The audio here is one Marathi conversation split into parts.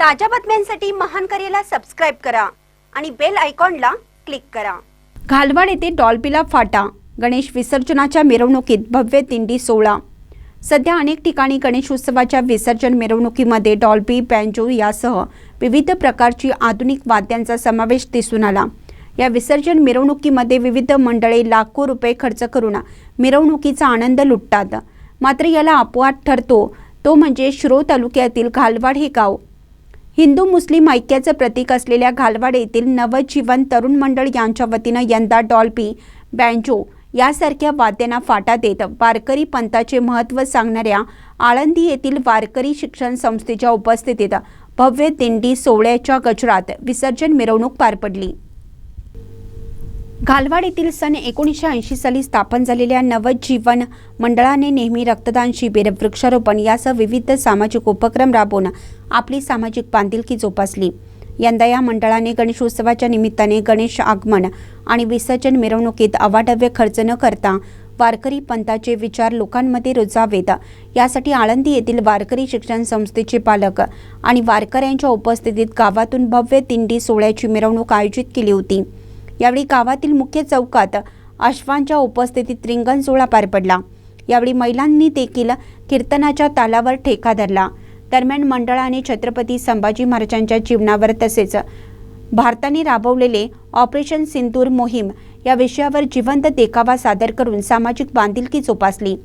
ताज्या बातम्यांसाठी महान करेला सबस्क्राईब करा आणि बेल आयकॉनला क्लिक करा. घालवाड येथे डॉल्बीला फाटा. गणेश विसर्जनाच्या मिरवणुकीत भव्य दिंडी सोहळा. सध्या अनेक ठिकाणी गणेश उत्सवाच्या विसर्जन मिरवणुकीमध्ये डॉल्बी बँजो यासह विविध प्रकारची आधुनिक वाद्यांचा समावेश दिसून आला. या विसर्जन मिरवणुकीमध्ये विविध मंडळे लाखो रुपये खर्च करून मिरवणुकीचा आनंद लुटतात. मात्र याला अपवाद ठरतो. तो म्हणजे शिरो तालुक्यातील घालवाड हे गाव हिंदू मुस्लिम ऐक्याचं प्रतीक असलेल्या घालवाड येथील नवजीवन तरुण मंडळ यांच्या वतीनं यंदा डॉल्बी बँजो यासारख्या वाद्यांना फाटा देत वारकरी पंथाचे महत्त्व सांगणाऱ्या आळंदी येथील वारकरी शिक्षण संस्थेच्या उपस्थितीत भव्य दिंडी सोहळ्याच्या गजरात विसर्जन मिरवणूक पार पडली. घालवाड येथील सन एकोणीसशे ऐंशी साली स्थापन झालेल्या नवजीवन मंडळाने नेहमी रक्तदान शिबिर वृक्षारोपण यासह विविध सामाजिक उपक्रम राबवून आपली सामाजिक बांधिलकी जोपासली. यंदा या मंडळाने गणेशोत्सवाच्या निमित्ताने गणेश आगमन आणि विसर्जन मिरवणुकीत अवाढव्य खर्च न करता वारकरी पंथाचे विचार लोकांमध्ये रुजावेत. यासाठी आळंदी येथील वारकरी शिक्षण संस्थेचे पालक आणि वारकऱ्यांच्या उपस्थितीत गावातून भव्य दिंडी सोहळ्याची मिरवणूक आयोजित केली होती. यावेळी गावातील मुख्य चौकात अश्वांच्या उपस्थितीत रिंगण सोहळा पार पडला. यावेळी महिलांनी देखील कीर्तनाच्या तालावर ठेका धरला. दरम्यान मंडळाने छत्रपती संभाजी महाराजांच्या जीवनावर तसेच भारताने राबवलेले ऑपरेशन सिंदूर मोहीम या विषयावर जिवंत देखावा सादर करून सामाजिक बांधिलकी जोपासली.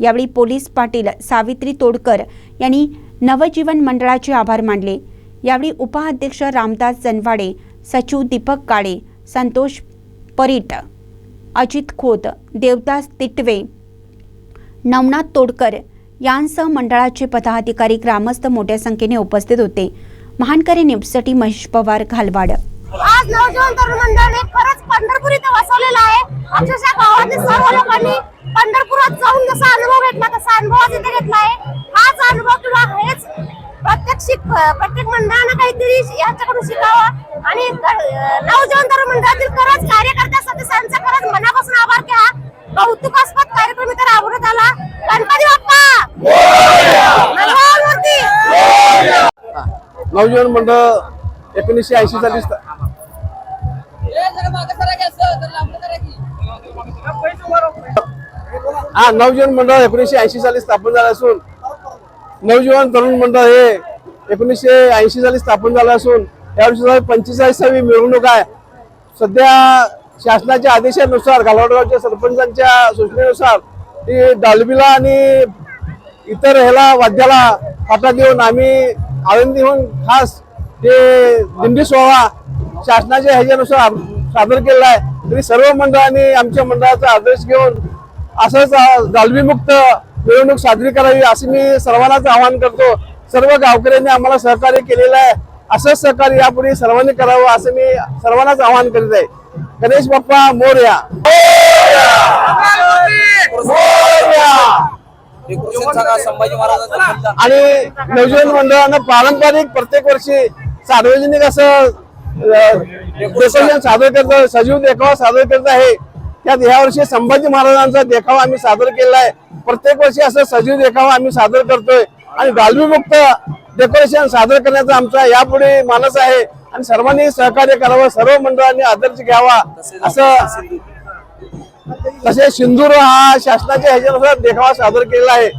यावेळी पोलीस पाटील सावित्री तोडकर यांनी नवजीवन मंडळाचे आभार मानले. यावेळी उपाध्यक्ष रामदास जनवाडे सचिव दीपक काळे संतोष परीट अजित खोत देवदास तिटवे नवनाथ तोडकर यांसह मंडळाचे पदाधिकारी ग्रामस्थ मोठ्या संख्येने उपस्थित होते. महानकरी न्यूजसाठी महेश पवार घालवाड. आज नवजीवन तरुण मंडळाने खरंच पंढरपूर इथे वसवलेला आहे. अक्षरशः गावातील सर्व लोकांनी पंढरपुरात जाऊन जसा अनुभव घेतला तसा अनुभव आज इथे घेतला आहे. हाच अनुभव किंवा हेच प्रत्येक प्रत्येक मंडळानं काहीतरी याच्याकडून शिकावा. आणि ग- नवजीवन तरुण मंडळातील खरंच कार्यकर्त्या सदस्यांचा खरंच मनापासून आभार घ्या. कौतुकास्पद कार्यक्रम इथे राबवण्यात आला. गणपती बाप्पा! नवजीवन मंडळ एकोणीसशे ऐंशी साली हा नवजीवन मंडळ एकोणीसशे ऐंशी साली स्थापन झालं असून नवजीवन तरुण मंडळ हे एकोणीसशे ऐंशी साली स्थापन झालं असून यावर्षी पंचेचाळीसावी मिरवणूक आहे. सध्या शासनाच्या आदेशानुसार घालवडगावच्या सरपंचांच्या सूचनेनुसार ती डालबीला आणि इतर ह्याला वाद्याला फाटा देऊन आम्ही आळंदीहून खास ते दिंडी सोहळा शासनाच्या ह्याच्यानुसार सादर केलेला आहे. तरी सर्व मंडळांनी आमच्या मंडळाचा आदेश घेऊन असंच दालबीमुक्त मिरवणूक साजरी करावी असं मी सर्वांनाच आवाहन करतो. सर्व गावकऱ्यांनी आम्हाला सहकार्य केलेलं आहे. असंच सहकार्य यापुढे सर्वांनी करावं असं मी सर्वांनाच आवाहन करीत आहे. गणेश बाप्पा मोर्या. आणि नवजीवन मंडळानं पारंपरिक प्रत्येक वर्षी सार्वजनिक असं सादर करत सजीव देखावा सादर करत आहे. त्यात ह्या वर्षी संभाजी महाराजांचा देखावा आम्ही सादर केला आहे. प्रत्येक वर्षी असं सजीव देखावा आम्ही सादर करतोय. आणि मुक्त डेकोरेशन सादर करण्याचा आमचा यापुढे मानस आहे. आणि सर्वांनी सहकार्य करावं सर्व मंडळांनी आदर्श घ्यावा. असं तसेच सिंदूर हा शासनाच्या ह्याच्यानुसार देखावा सादर केलेला आहे.